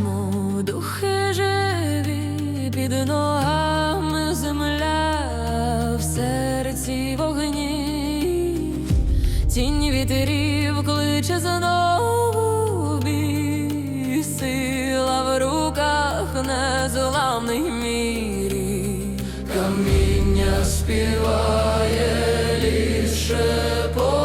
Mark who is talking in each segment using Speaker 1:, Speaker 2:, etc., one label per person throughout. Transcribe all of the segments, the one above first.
Speaker 1: мов духи живі, під ногами земля, в серці вогні, тінь вітерів кличе знову бій, сила в руках незламних мірі, каміння співає, ліс шепоче,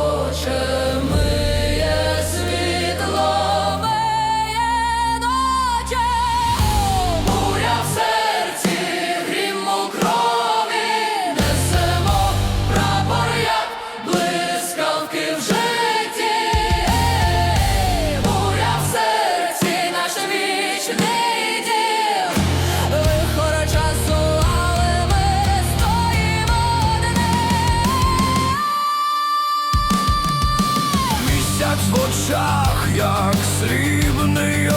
Speaker 1: в
Speaker 2: очах, як срібний.